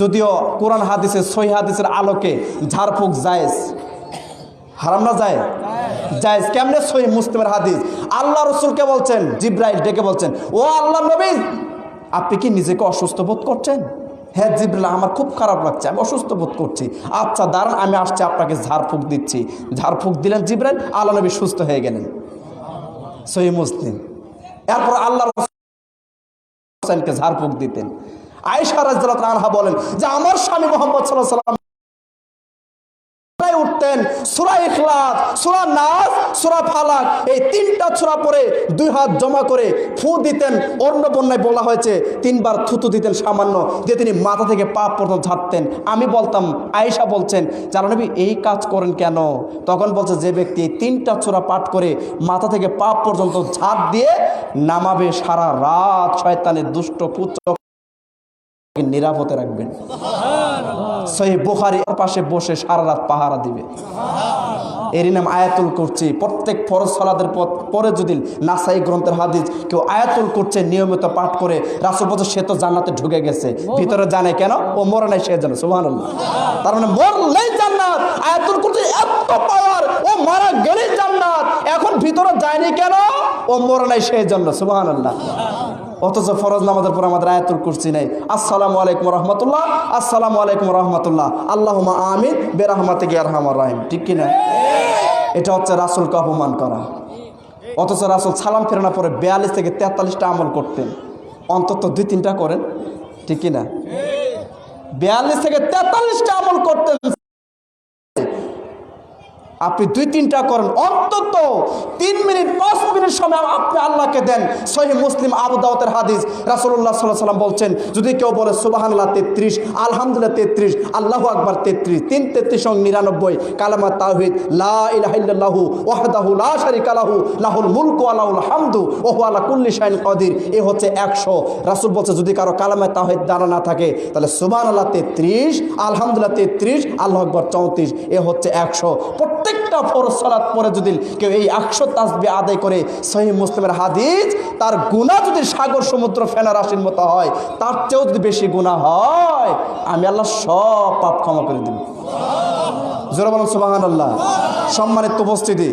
যদিও কোরআন হাদিসের সহি হাদিসের আলোকে ঝাড়ফুঁক জায়েজ। হারাম না যায় জায়েজ কেমনে? সহি মুসলিমের হাদিস। আল্লাহ রসুলকে বলছেন? জিব্রাইল ডেকে বলছেন, ও আল্লাহ নবী, আপনি কি নিজেকে অসুস্থ বোধ করছেন? হ্যাঁ জিব্রাইল, আমার খুব খারাপ লাগছে, আমি অসুস্থ বোধ করছি। আচ্ছা দাঁড়ান, আমি আসছি, আপনাকে ঝাড়ফুঁক দিচ্ছি। ঝাড়ফুঁক দিলেন জিব্রাইল, আল্লাহ নবী সুস্থ হয়ে গেলেন। সহি মুসলিম। এরপর আল্লাহ হোসেনকে ঝাড়ফুঁক দিতেন। আয়েশা রাজদাল আনহা বলেন যে আমার স্বামী মোহাম্মদ সাল্লাহ সাল্লাম উঠতেন সুরা ইখলাস, সুরা নাস, সুরা ফালাক, এই তিনটা সুরা পরে দুই হাত জমা করে ফু দিতেন অন্য বন্যায় বলা হয়েছে তিনবার থুতু দিতেন সামান্য, দিয়ে তিনি মাথা থেকে পা পর্যন্ত ঝাড়তেন আমি বলতাম, আয়েশা বলছেন জানানবি এই কাজ করেন কেন? তখন বলছে, যে ব্যক্তি তিনটা চূড়া পাঠ করে মাথা থেকে পা পর্যন্ত ঝাড় দিয়ে নামাবে সারা রাত, শয়তানের দুষ্ট পুত্র নিরাপদে রাখবেন? সহি বুখারি পাশে বসে সারা রাত পাহারা দিবে। এরই নাম আয়াতুল করছি প্রত্যেক ফরজ সালাদের পর- যদি নাসাই গ্রন্থের হাদিস কেউ আয়াতুল করছে নিয়মিত পাঠ করে, রাসুল সে তো জান্নাতে ঢুকে গেছে। ভিতরে জানে কেন? ও মরে নাই, সে জানে সুহান তার মানে মরলেই জান্নাত। আয়াতুল করছে এত পাওয়ার, ও মারা গেলেই জান্নাত। এখন ভিতরে যায়নি কেন? ও মরে নাই সেই জন্য আল্লাহ অথচ ফরজ নামাজের পর আমাদের আয়াতুল কুরসি নেই। আসসালামু আলাইকুম রহমতুল্লাহ, আসসালামু আলাইকুম রহমতুল্লাহ। আল্লাহুমা আমিন বেরহমাতে গিয়ে রহমান রাহিম। ঠিক কিনা? এটা হচ্ছে রাসুলকে অপমান করা। অথচ রাসুল সালাম ফেরানোর পরে বিয়াল্লিশ থেকে তেতাল্লিশটা আমল করতেন। অন্তত দুই, তিনটা করেন। ঠিক কিনা? বিয়াল্লিশ থেকে তেতাল্লিশটা আমল করতেন। আপনি দুই, তিনটা করেন। অন্তত তিন মিনিট পাঁচ মিনিট সময় আপনি আল্লাহকে দেন। সহি মুসলিম আবু দাওয়াতের হাদিস। রাসুল্লাহ সাল্লাহ সাল্লাম বলছেন, যদি কেউ বলে সুবাহান্লাহ তেত্রিশ, আলহামদুলিল্লাহ, তেত্রিশ, আল্লাহু আকবার, তেত্রিশ, তিন তেত্রিশ সঙ্গ নিরানব্বই, কালামা তাহিদ লা ইলাহিল্লাহু ওয়াহদাহু লাহু, লাহুল মুলকু আলাহুল হামদু ওহু আলা কুল্লি শাইন কদির। এ হচ্ছে একশো। রাসুল বলছে, যদি কারও কালামা তাহিদ দাঁড়া না থাকে, তাহলে সুবাহ আল্লাহ তেত্রিশ, আলহামদুলিল্লাহ, তেত্রিশ, আল্লাহ আকবর, চৌত্রিশ, এ হচ্ছে একশো। প্রত্যেকটা ফরজ সালাত পরে যদি কেউ এই একশো তাসবি আদায় করে সহি মুসলিমের হাদিস, তার গুণা যদি সাগর, সমুদ্র ফেনা রাশির মতো হয়, তার চেয়েও যদি বেশি গুণা হয়, আমি আল্লাহ সব পাপ ক্ষমা করে দিব। জোরবান বলুন সুবাহান আল্লাহ সম্মানিত উপস্থিতি।